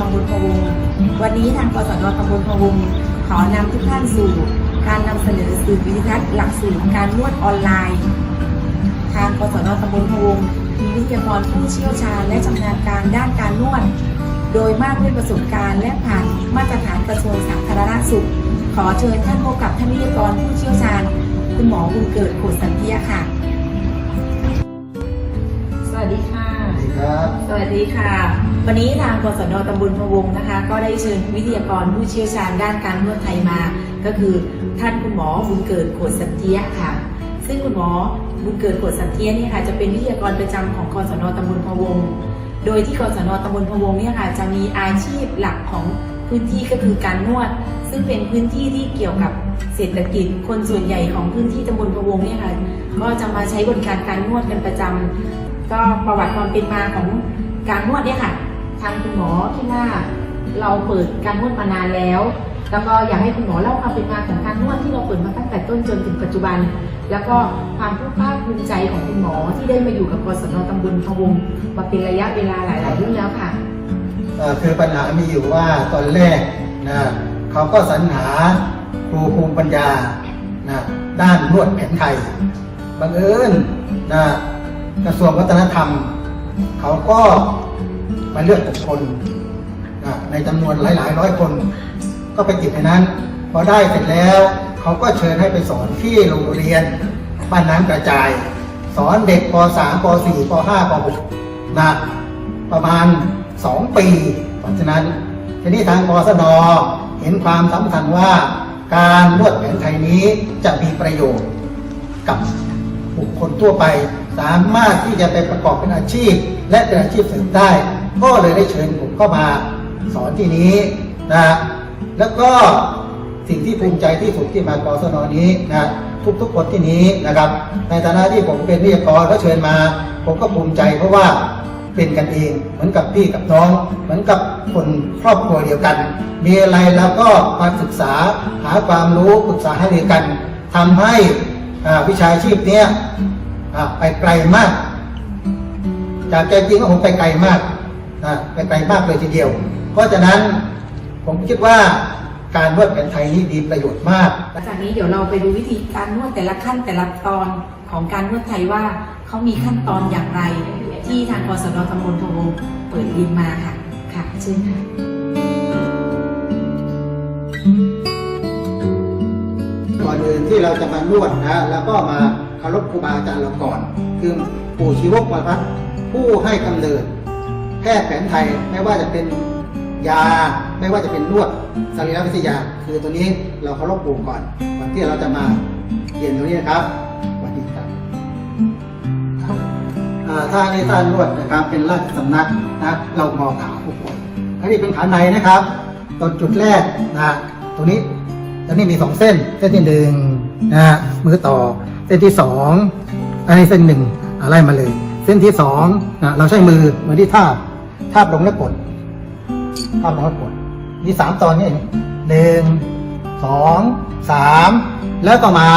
กศนตำบลพวงวันนี้ทางกศนตำบลพวงขอนำทุกท่านสู่ การนำเสนอสื่อวิทยทัศหลักสูตรการนวดออนไลน์ ทางกศนตำบลพวงมีวิทยากรผู้เชี่ยวชาญและชำนาญการด้านการนวด โดยมากด้วยประสบการณ์และผ่านมาตรฐานกระทรวงสาธารณสุข ขอเชิญท่านพบกับท่านวิทยากรผู้เชี่ยวชาญ คุณหมอบุญเกิดโขดสันเทียค่ะ สวัสดีค่ะ ครับ สวัสดีค่ะ วันนี้ทางกศนตำบลพะวงนะคะ ก็ได้เชิญวิทยากรผู้เชี่ยวชาญด้านการนวดไทยมา ก็คือท่านคุณหมอบุญเกิดโขดสันเทียค่ะ ซึ่งคุณหมอบุญเกิดโขดสันเทียเนี่ยค่ะจะเป็นวิทยากรประจำของกศนตำบลพะวง โดยที่กศนตำบลพะวงเนี่ยค่ะจะมีอาชีพหลักของพื้นที่ก็คือการนวด ซึ่งเป็นพื้นที่ที่เกี่ยวกับเศรษฐกิจ คนส่วนใหญ่ของพื้นที่ตำบลพะวงเนี่ยค่ะก็จะมาใช้บริการการนวดกันประจำ ก็ประวัติความเป็นมาของการนวดเนี่ยค่ะ ทางคุณหมอคิดว่าเราเปิดการนวดมานานแล้ว แล้วก็อยากให้คุณหมอเล่าความเป็นมาของการนวดที่เราเปิดมาตั้งแต่ต้นจนถึงปัจจุบัน แล้วก็ความภาคภูมิใจของคุณหมอที่ได้มาอยู่กับกศนตำบลพะวงมาเป็นระยะเวลาหลายๆรุ่นแล้วค่ะคือปัญหามีอยู่ว่าตอนแรกนะเขาก็สรรหาครูภูมิปัญญานะด้านนวดแผนไทยบังเอิญนะ กระทรวงวัฒนธรรม เขาก็มาเลือกบุคคลนในจำนวนหลาย ๆ ร้อยคน ก็ไปติดในนั้น พอได้เสร็จแล้วเขาก็เชิญให้ไปสอนที่โรงเรียนบ้านน้ำกระจาย สอนเด็กป .3 ป .4 ป .5 ป .6 นะประมาณ 2 ปีเพราะฉะนั้นทีนี้ทางกศนเห็นความสำคัญว่าการนวดแผนไทยนี้จะมีประโยชน์กับบุคคลทั่วไป สามารถที่จะไปประกอบเป็นอาชีพ และเป็นอาชีพเสริมได้ ก็เลยได้เชิญผมเข้ามาสอนที่นี้นะแล้วก็สิ่งที่ภูมิใจที่สุดที่มากศนนี้นะทุกๆคนที่นี้นะครับ ในฐานะที่ผมเป็นวิทยากรก็เชิญมา ผมก็ภูมิใจเพราะว่าเป็นกันเองเหมือนกับพี่กับน้อง เหมือนกับคนครอบครัวเดียวกัน มีอะไรเราก็มาศึกษาหาความรู้ปรึกษาใหารือกันทำให้วิชาชีพเนี้ย ไปไกลมาก จากใจจริงว่าผมไปไกลมากอ่าไปไกลมากเลยทีเดียว เพราะฉะนั้นผมคิดว่าการนวดแผนไทยนี้มีประโยชน์มากหลังจากนี้เดี๋ยวเราไปดูวิธีการนวดแต่ละขั้นแต่ละตอนของการนวดไทยว่าเขามีขั้นตอนอย่างไร ที่ทางกศนตำบลพะวงเปิดเรียนมาค่ะ ค่ะเชิญค่ะก่อนอื่นที่เราจะมานวดนะ แล้วก็มา เคารพครูบาอาจารย์เราก่อน คือปู่ชีวกวรพัฒน์ผู้ให้กำเนิดแพทย์แผนไทยไม่ว่าจะเป็นยาไม่ว่าจะเป็นนวดสรีรวิทยา คือตัวนี้เราเคารพปู่ก่อนก่อนที่เราจะมาเรียนตรงนี้นะครับสวัสดีครับอ่าท่านี้ท่านวดนะครับเป็นราชสำนักนะเรามอขาผู้ป่วยอันนี้เป็นขาในนะครับตอนจุดแรกนะตรงนี้แล้วนี่มีสองเส้น เส้นที่หนึ่งนะมือต่อ ส้นที่สองอันนี้เส้นหนึ่งอะไล่มาเลย เส้นที่สองเราใช้มือมือที่ทาบทาบลงแล้วกดทาบลงแล้วกดมีสามตอนนี่เองหนึ่งสองสามแล้วก็มา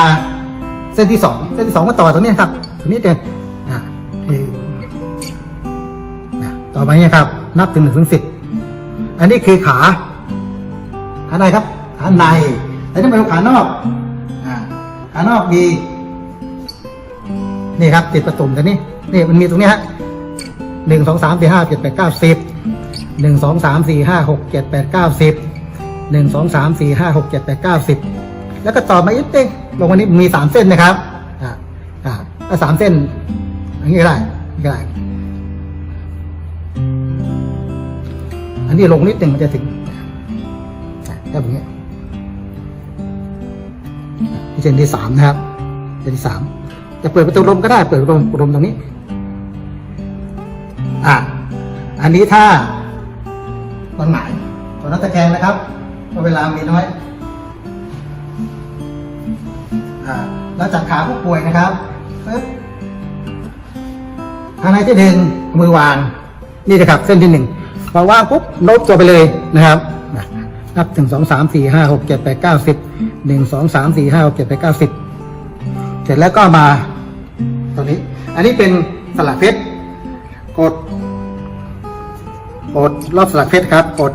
เส้นที่สองเส้นที่สองก็ต่อตรงนี้ครับตรงนี้เองอะหนึ่งต่อไปเนี่ยครับ นับถึงหนึ่งถึงสิบอันนี้คือขาขาในครับขาในแต่นี่มาดูขานอกอ่าขานอกดี นี่ครับติดประตุ่มตัวนี้นี่มันมีตรงนี้ฮะหนึ่งสองสามสี่ห้าเจ็ดแปดเก้าสิบหนึ่งสองสามสี่ห้าหกเจ็ดแปดเก้าสิบหนึ่งสองสามสี่ห้าหกเจ็ดแปดเก้าสิบแล้วก็ต่อมาอีกเต้งลงวันนี้มีสามเส้นนะครับอ่าอ่าถ้าสามเส้นอย่างนี้ก็ได้นี้ก็ได้ อันนี้ลงนิดหนึ่งมันจะถึงแบบนี้ที่เส้นที่สามนะครับเส้นที่สาม จะเปิดประตูลมก็ได้ เปิดประตูลมตรงนี้ อะ อันนี้ถ้าตอนหมายตอนนัตะแคงนะครับเพราะเวลามีน้อย อ่าเราจัดขาผู้ป่วยนะครับทางไหนที่ดึงมือวาง นี่นะครับ เส้นที่หนึ่งพอว่างปุ๊บโน้มตัวไปเลยนะครับนับถึงสองสามสี่ห้าหกเจ็ดแปดเก้าสิบหนึ่งสองสามสี่ห้าหกเจ็ดแปดเก้าสิบเสร็จแล้วก็มา ตรงนี้ อันนี้เป็นสลักเพชรกด กดรอบสลักเพชรครับ กด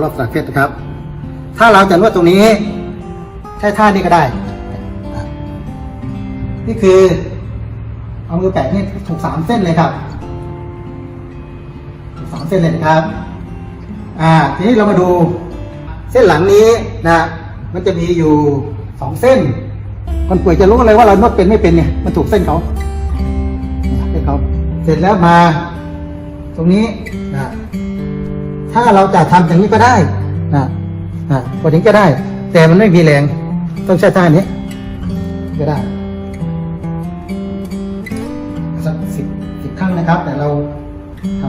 รอบสลักเพชรครับ ถ้าเราจะนวดตรงนี้ ใช้ท่านี้ก็ได้ นี่คือ เอามือแปะนี่ถูกสามเส้นเลยครับถูกสามเส้นเลยครับ อ่า ทีนี้เรามาดู เส้นหลังนี้นะ มันจะมีอยู่สองเส้น คนป่วยจะรู้เลยว่าเรานวดเป็นไม่เป็นเนี่ยมันถูกเส้นเขาเส้นเขาเสร็จแล้วมา ตรงนี้นะถ้าเราจะทำอย่างนี้ก็ได้นะนะกดอย่างนี้ก็ได้ แต่มันไม่มีแรง ต้องใช้ท่านี้ ก็ได้สักสิบสิบครั้งนะครับ แต่เราท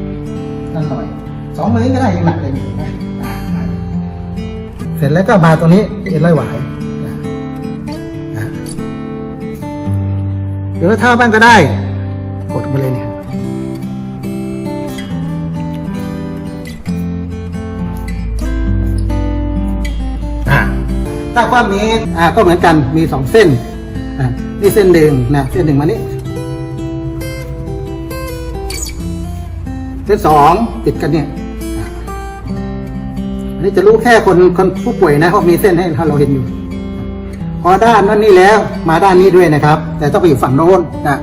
ำนั่นหน่อยสองมือก็ได้ยังหนักเลยนะอ่ได้เสร็จแล้วก็มาตรงนี้เอ็นร้อยหวาย หรือว่าท่าบ้างก็ได้ กดมาเลยเนี่ยอ่าถ้าความนี้อ่าก็เหมือนกันมีสองเส้นอ่านี่เส้นหนึ่งนะเส้นหนึ่งมานี้เส้นสองติดกันเนี่ยอันนี้จะรู้แค่คนคนผู้ป่วยนะเพราะมีเส้นให้เราเห็นอยู่ พอด้านนั้นนี่แล้วมาด้านนี้ด้วยนะครับ แต่ต้องไปอยู่ฝั่งโน้นนะ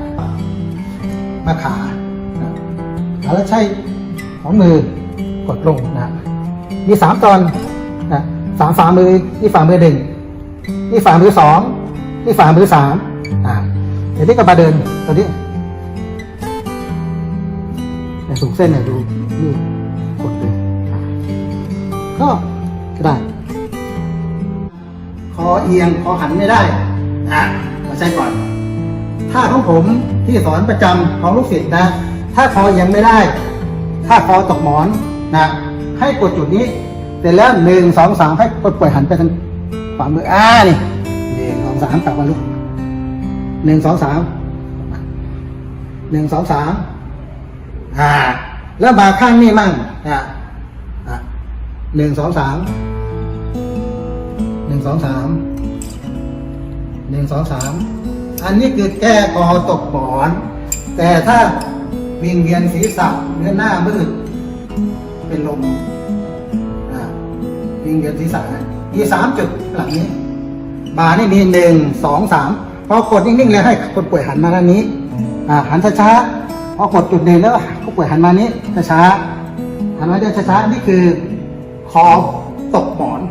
มาขาขาแล้วใช้ของมือกดลงนะมีสามตอนนะสามฝ่ามือนี่ฝ่ามือหนึ่งนี่ฝ่ามือสองนี่ฝ่ามือสามอ่าเดี๋ยวนี้ก็มาเดินตัวนี้เนี่ยสูงเส้นเนี่ยดูนี่กดเลยอ่าก็ก็ อเอียงคอหันไม่ได้อะมาใช้ก่อนท่าของผมที่สอนประจำของลูกศิษย์นะ ถ้าคอเอียงไม่ได้ ถ้าคอตกหมอนนะให้กดจุดนี้ เสร็จแล้วหนึ่งสองสามให้กดปล่อยหันไปทางฝ่ามืออ่านี่หนึ่งสองสามกลับมาลูกหนึ่งสองสามหนึ่งสองสามอ่า แล้วมาข้างนี้มั่งอ่าอะหนึ่งสองสาม หนึ่งสองสามหนึ่งสองสามอันนี้คือแก้คอตกหมอน แต่ถ้าวิงเวียนศีรษะเนื้อหน้ามืดเป็นลมอ่าวิงเวียนศีรษะมีสามจุดหลังนี้ บาร์นี่มีหนึ่งสองสามพอกดนิ่งๆแล้วให้คนป่วยหันมาด้านนี้อ่าหันช้าๆพอกดจุดหนึ่งแล้วผู้ป่วยหันมานี้ช้าๆหันมาเดินช้าๆนี่คือคอตกหมอน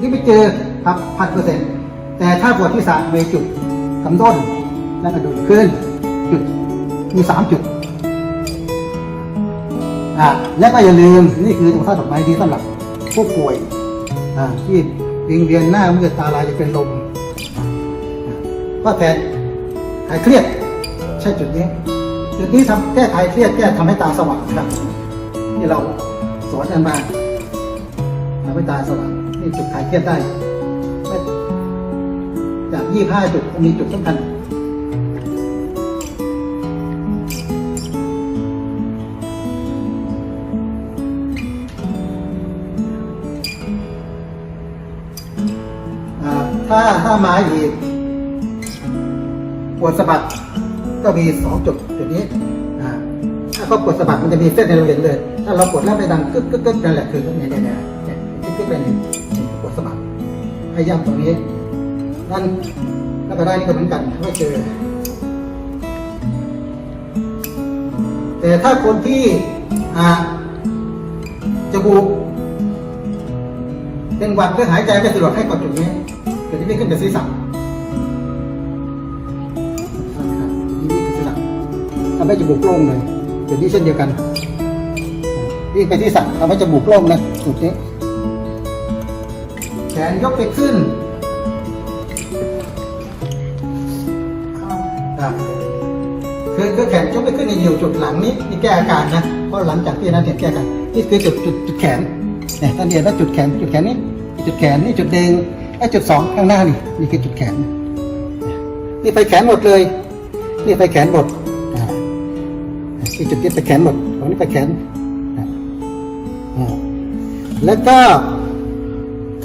นี่ไปเจอ ครับพันเปอร์เซ็นต์แต่ถ้าปวดที่สามมีจุดกำต้นแล้วก็ดูดขึ้นจุดมีสามจุดอ่าและก็อย่าลืมนี่คือตรงท่าดอกไม้ดีสำหรับผู้ป่วยอ่าที่วิงเวียนหน้ามืดตาลายจะเป็นลมก็แทนหายเครียดใช่จุดนี้ จุดนี้ทำแก้ไขเครียดแก้ทำให้ตาสว่างครับที่เราสอนกันมาทำให้ตาสว่างนี่จุดคลายเครียดได้ ยี่ห้าจุดมีจุดสำคัญถ้าถ้ามาอีกปวดสะบัดก็มีสองจุดจุดนี้ถ้าเขาปวดสะบัดมันจะมีเส้นให้เราเห็นเลย ถ้าเราปวดแล้วไปดังกึกกึกกึกนั่นแหละคือเนี่ยเนี่ยเนี่ยเนี่ยกึกกึกเลยเนี่ยปวดสะบัดให้ย้ำตรงนี้ นั่นน่าจะได้นี่ก็เหมือนกันก็เจอ แต่ถ้าคนที่จะบูกเป็นหวัดเพื่อหายใจไม่สะดวกให้ก่อนจุดนี้เกิดที่ไม่ขึ้นกับศีรษะทำให้จมูกโล่งเลยจุดนี้เช่นเดียวกันนี่ไปที่สักทำให้จมูกโล่งนะจุดนี้ แขนยกไปขึ้น คือคือแขนยกไปขึ้นในอยู่จุดหลังนี้นี่แก้อาการนะเพราะหลังจากที่นั้นเห็นแก้การนี่คือจุดจุดจุดแขนเนี่ยท่านเห็นว่าจุดแขนจุดแขนนี้จุดแขนนี่จุดหนึ่งไอ้จุดสองข้างหน้านี่นี่คือจุดแขน นี่ไปแขนหมดเลย นี่ไปแขนหมดอ่านี่จุดนี้ไปแขนหมดตรงนี้ไปแขนอ่าแล้วก็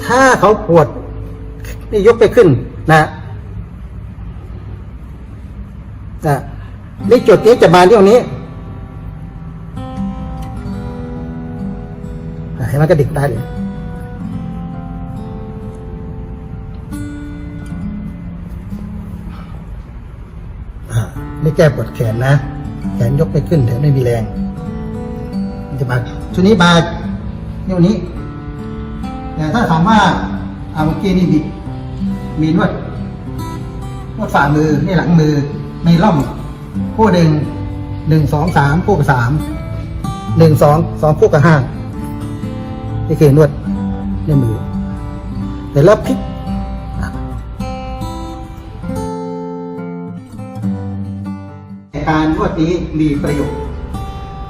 ถ้าเขาปวดนี่ยกไปขึ้นนะ นะนี่จุดนี้จะมาที่ตรงนี้เห็นไหมกระดิกได้เลยนี่แก้ปวดแขนนะ แขนยกไปขึ้นแต่ไม่มีแรงจะมาชุดนี้มาที่ตรงนี้ แต่ถ้าถามว่าเอาเมื่อกี้นี่มีมีนวดนวดฝ่ามือนี่หลังมือ ในร่องคู่หนึ่งหนึ่งสองสามคู่กับสามหนึ่งสองสองคู่กับห้านี่คือนวดในมือแต่แล้วพลิกการนวดนี้มีประโยชน์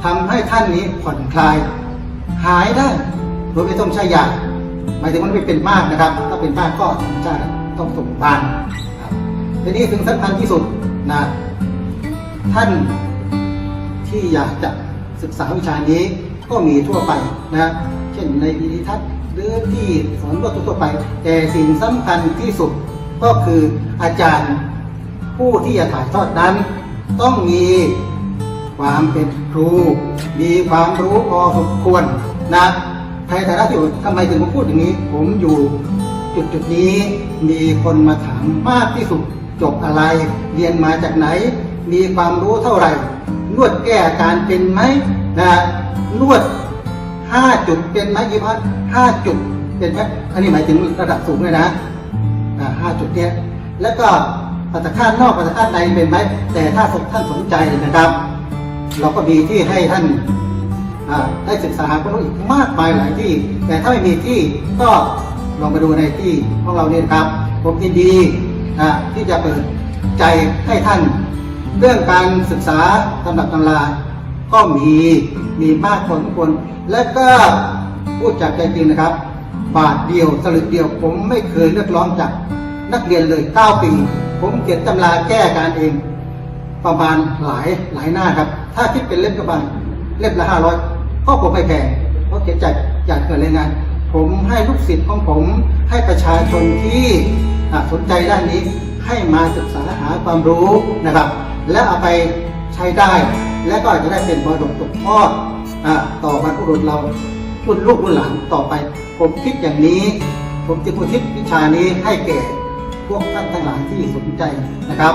ทำให้ท่านนี้ผ่อนคลาย หายได้โดยไม่ต้องใช้ยาหมายถึงมันไม่เป็นมากนะครับ ถ้าเป็นมากก็ใช่ต้องส่งโรงพยาบาลครับทีนี้ถึงสำคัญที่สุด นะท่านที่อยากจะศึกษาวิชานี้ก็มีทั่วไปนะเช่นในวิดีทัศน์หรือที่สอนนวดทั่วไป แต่สิ่งสำคัญที่สุดก็คืออาจารย์ผู้ที่จะถ่ายทอดนั้น ต้องมีความเป็นครู มีความรู้พอสมควรนะไทยไทยรัฐอยู่ทำไมถึงมาพูดอย่างนี้ ผมอยู่จุดจุดนี้มีคนมาถามมากที่สุด จบอะไร เรียนมาจากไหน มีความรู้เท่าไหร่ นวดแก้อาการเป็นไหมนะนวดห้าจุดเป็นไหมยี่พัดห้าจุดเป็นไหมอันนี้หมายถึงระดับสูงเลยนะห้าจุดเนี้ยแล้วก็ปัตตาคาตนอกปัตตาคาในเป็นไหมแต่ถ้าท่านสนใจนะครับ เราก็มีที่ให้ท่านได้ศึกษาหาความรู้อีกมากมายหลายที่ แต่ถ้าไม่มีที่ก็ลองไปดูในที่ของเราเนี่ยครับ ผมยินดี อ่าที่จะเปิดใจให้ท่าน เรื่องการศึกษาตำรับตำราก็มีมีมากพอสมควรและก็พูดจากใจจริงนะครับ บาทเดียวสลึงเดียวผมไม่เคยเรียกร้องจากนักเรียนเลย 9 ปี ผมเขียนตำราแก้การเอง ประมาณหลายหลายหน้าครับ ถ้าคิดเป็นเล่มก็ประมาณเล่มละห้าร้อยก็ผมไม่แพงเพราะเขียนจากอยากเกิดแรงงาน ผมให้ลูกศิษย์ของผมให้ประชาชนที่ สนใจด้านนี้ให้มาศึกษาหาความรู้นะครับ แล้วเอาไปใช้ได้ และก็อาจจะได้เป็นมรดกตกทอดต่อบรรพบุรุษเรารุ่นลูกรุ่นหลานต่อไป ผมคิดอย่างนี้ ผมจึงอุทิศวิชานี้ให้แก่พวกท่านทั้งหลายที่สนใจนะครับ